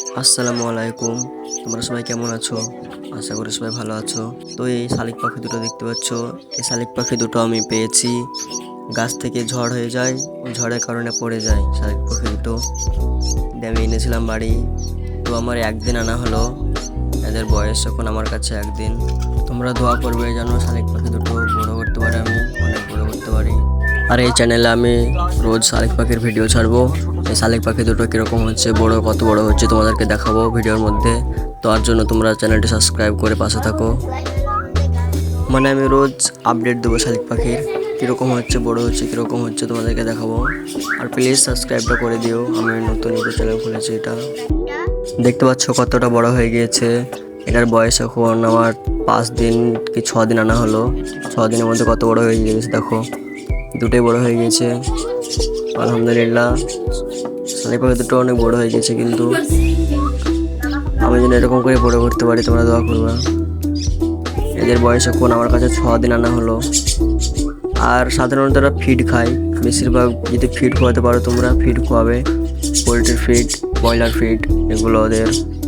আসসালামু আলাইকুম তোমরা সবাই কেমন আছো? আশা করি সবাই ভালো আছো। তো এই শালিক পাখি দুটো দেখতে পাচ্ছ। এই শালিক পাখি দুটো আমি পেয়েছি। গাছ থেকে ঝড় হয়ে যায়। ঝড়ের কারণে পড়ে যায় শালিক পাখি দুটো। আমি এনেছিলাম বাড়ি। তো আমার একদিন আনা হলো। এদের বয়স এখন আমার কাছে একদিন। তোমরা দোয়া করবে যেন শালিক পাখি দুটো বড় করতে পারে আমি, অনেক বড় করতে পারি। আর এই চ্যানেলে আমি রোজ শালিক পাখির ভিডিও ছাড়বো। এই শালিক পাখি দুটো কীরকম হচ্ছে, বড়, কত বড় হচ্ছে, তোমাদেরকে দেখাবো ভিডিওর মধ্যে। তো তার জন্য তোমরা চ্যানেলটি সাবস্ক্রাইব করে পাশে থাকো। মানে আমি রোজ আপডেট দেবো শালিক পাখির, কীরকম হচ্ছে, বড় হচ্ছে, কীরকম হচ্ছে তোমাদেরকে দেখাবো। আর প্লিজ সাবস্ক্রাইবটা করে দিও, আমি নতুন ইউটিউব চ্যানেল খুলেছি এটা। দেখতে পাচ্ছ কতটা বড় হয়ে গিয়েছে। এটার বয়স এখন আমার পাঁচ দিন কি ছ দিন আনা হলো। ছ দিনের মধ্যে কত বড় হয়ে গিয়েছে, দেখো। দুটোই বড় হয়ে গিয়েছে আলহামদুলিল্লাহ। পাখি দুটো অনেক বড় হয়ে গেছে কিন্তু। আমি যেন এরকম করে বড় করতে পারি, তোমরা দোয়া করবা। এদের বয়স এখন আমার কাছে ছ দিন আনা হলো। আর সাধারণত এরা ফিড খায়। বেশিরভাগ যদি ফিড খোয়াতে পারো তোমরা ফিড খোয়াবে পোলট্রির ফিড ব্রয়লার ফিড এগুলো ওদের।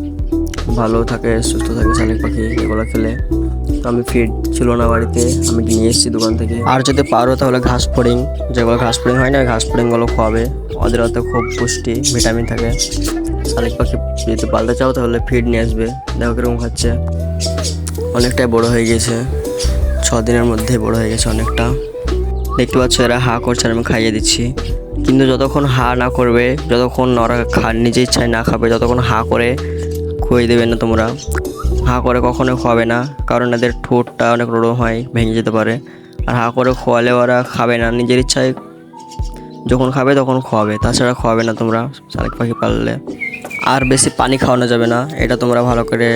ভালো থাকে, সুস্থ থাকে শালিক পাখি, এগুলো খেলে। তো আমি ফিড ছিল না বাড়িতে, আমি নিয়ে এসেছি দোকান থেকে। আর যদি পারো তাহলে ঘাস ফড়িং যেগুলো ঘাস ফড়িং হয় না ঘাস ফড়িংগুলো খাওয়াবে। ওদের হাতে খুব পুষ্টি, ভিটামিন থাকে। শালিক পাখি যদি পালতে চাও তাহলে ফিড নিয়ে আসবে। দেখো কীরকম খাচ্ছে। অনেকটাই বড় হয়ে গেছে ছ দিনের মধ্যে বড় হয়ে গেছে অনেকটা। দেখতে পাচ্ছ এরা হা করছে আমি খাইয়ে দিচ্ছি। কিন্তু যতক্ষণ হা না করবে, যতক্ষণ ওরা খা নিজে ইচ্ছায় না খাবে, যতক্ষণ হা করে খুঁয়ে দেবে না তোমরা। হা করে কখনো খাবে না কারণ এদের ঠোঁটটা অনেক নরম হয় ভেঙে যেতে পারে। আর হা করে খোয়ালে ওরা খাবে না নিজের ইচ্ছায় যখন খাবে তখন খাওয়াবে তাছাড়া খাওয়াবে না তোমরা শালিক পাখি পাললে। আর বেশি পানি খাওয়ানো যাবে না এটা তোমরা ভালো করে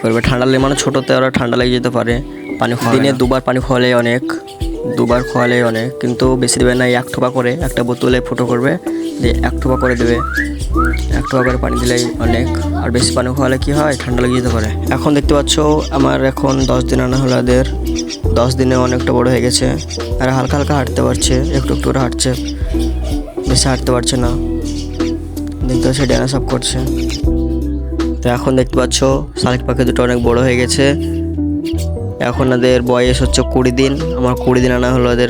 করবে। ঠান্ডা লেগে মানে ছোটোতে ওরা ঠান্ডা লেগে যেতে পারে পানি দিনে দুবার পানি খাওয়ালে অনেক। দুবার খাওয়ালে অনেক, কিন্তু বেশি দেবে না এক ঠোপা করে একটা বোতলে ফুটো করবে, দিয়ে এক ঠোপা করে দেবে। এক ঠোপা করে পানি দিলেই অনেক, আর বেশি পানি খোয়ালে কি হয়? ঠান্ডা লেগে যেতে পারে। এখন দেখতে পাচ্ছ, আমার এখন দশ দিন আনা হলো এদের দশ দিনে অনেকটা বড় হয়ে গেছে। আর হালকা হালকা হাঁটতে পারছে, একটু একটু করে হাঁটছে। বেশি হাঁটতে পারছে না। দেখতে পাচ্ছি ড্যানা সব করছে। তো এখন দেখতে পাচ্ছ, শালিক পাখি দুটো অনেক বড় হয়ে গেছে। এখন এদের বয়স হচ্ছে কুড়ি দিন। আমার কুড়ি দিন আনা হলো ওদের।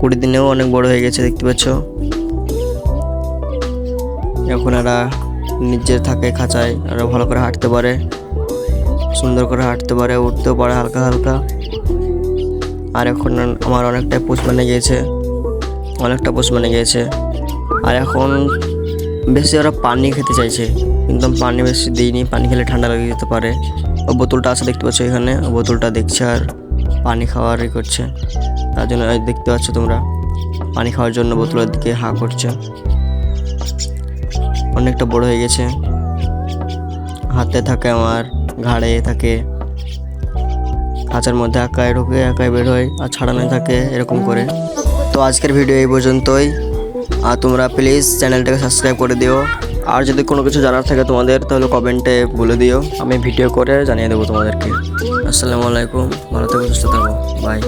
কুড়ি দিনেও অনেক বড় হয়ে গেছে, দেখতে পাচ্ছ? এখন এরা নিজে থাকে খাঁচায় আরও ভালো করে হাঁটতে পারে। সুন্দর করে হাঁটতে পারে, উঠতেও পারে হালকা হালকা। আর এখন আমার অনেকটাই পোষ মানে গিয়েছে। অনেকটা পোষ মানে গিয়েছে। আর এখন বেশি ওরা পানি খেতে চাইছে। কিন্তু পানি বেশি দিইনি, পানি খেলে ঠান্ডা লেগে যেতে পারে। ও বোতলটা আছে দেখতে পাচ্ছ এখানে, ও বোতলটা দেখছে আর পানি খাওয়ার ই করছে। তার জন্য দেখতে পাচ্ছ তোমরা, পানি খাওয়ার জন্য বোতলের দিকে হা করছে। অনেকটা বড় হয়ে গেছে। হাতে থাকে আমার, ঘাড়ে থাকে। খাঁচার মধ্যে একাই ঢোকে, একাই বের হয় আর ছাড়ানো থাকে এরকম করে। তো আজকের ভিডিও এই পর্যন্তই। আর তোমরা প্লিজ চ্যানেলটাকে সাবস্ক্রাইব করে দিও। আর যদি কোনো কিছু জানার থাকে তোমাদের, তাহলে কমেন্টে বলে দিও। আমি ভিডিও করে জানিয়ে দেবো তোমাদেরকে। আসসালামু আলাইকুম। ভালো থেকো, সুস্থ থাকো। বাই